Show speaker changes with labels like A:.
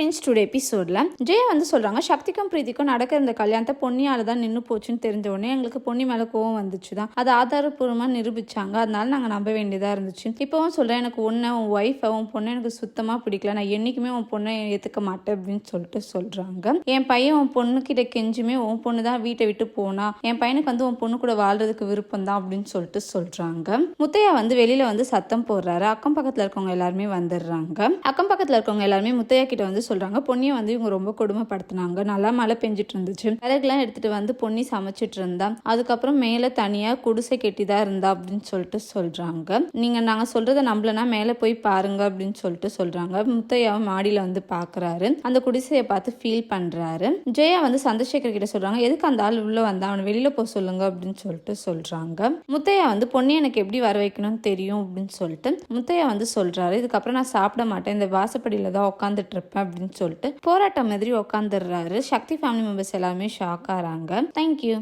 A: Friends today எபிசோடில் ஜெயா வந்து சொல்கிறாங்க சக்திக்கும் பிரீதிக்கும் நடக்கிற இந்த கல்யாணத்தை பொன்னியால் தான் நின்று போச்சுன்னு தெரிஞ்ச உடனே எங்களுக்கு பொன்னி மேலே கோவம் வந்துச்சு தான் அதை ஆதாரப்பூர்வமாக நிரூபிச்சாங்க. அதனால நாங்கள் நம்ப வேண்டியதாக இருந்துச்சு. இப்போவும் சொல்கிறேன் எனக்கு ஒன்று உன் ஒய்ஃபை உன் பொண்ணை எனக்கு சுத்தமாக பிடிக்கல. நான் என்றைக்குமே உன் பொண்ணை ஏற்றுக்க மாட்டேன் அப்படின்னு சொல்லிட்டு சொல்கிறாங்க என் பையன் உன் பொண்ணுக்கிட்ட கெஞ்சுமே உன் பொண்ணு தான் வீட்டை விட்டு போனா என் பையனுக்கு வந்து உன் பொண்ணு கூட வாழ்றதுக்கு விருப்பம் தான் அப்படின்னு சொல்லிட்டு சொல்கிறாங்க முத்தையா வந்து வெளியில் வந்து சத்தம் போடுறாரு. அக்கம் பக்கத்தில் இருக்கவங்க எல்லாருமே வந்துடுறாங்க. அக்கம் பக்கத்தில் இருக்கவங்க எல்லாருமே முத்தையா கிட்ட வந்து சொல்கிறாங்க பொன்னியை வந்து இவங்க ரொம்ப கொடுமைப்படுத்தினாங்க. நல்லா மழை பெஞ்சிட்டு இருந்துச்சு விறகுலாம் எடுத்துட்டு வந்து பொன்னி சமைச்சிட்டு இருந்தா அதுக்கப்புறம் மேலே தனியாக குடிசை கெட்டி தான் இருந்தா அப்படின்னு சொல்லிட்டு சொல்கிறாங்க நீங்கள் நாங்கள் சொல்கிறத நம்மளனா மேலே போய் பாருங்க அப்படின்னு சொல்லிட்டு சொல்கிறாங்க முத்தையாவை மாடியில் வந்து பார்க்குறாரு அந்த குடிசையை பார்த்து ஃபீல் பண்ணுறாரு ஜெயா வந்து சந்திரசேகர் கிட்ட சொல்கிறாங்க எதுக்கு அந்த ஆள் உள்ளே வந்தா? அவனை வெளியில் போக சொல்லுங்க அப்படின்னு சொல்லிட்டு சொல்கிறாங்க முத்தையா வந்து பொன்னி எனக்கு எப்படி வர வைக்கணும்னு தெரியும் அப்படின்னு சொல்லிட்டு முத்தையா வந்து சொல்கிறாரு இதுக்கப்புறம் நான் சாப்பிட மாட்டேன். இந்த வாசப்படியில் தான் உட்காந்துட்டு இருப்பேன் அப்படின்னு சொல்லிட்டு போராட்டம் மாதிரி உட்காந்துடுறாரு சக்தி ஃபேமிலி மெம்பர்ஸ் எல்லாருமே ஷாக் ஆகிறாங்க. Thank you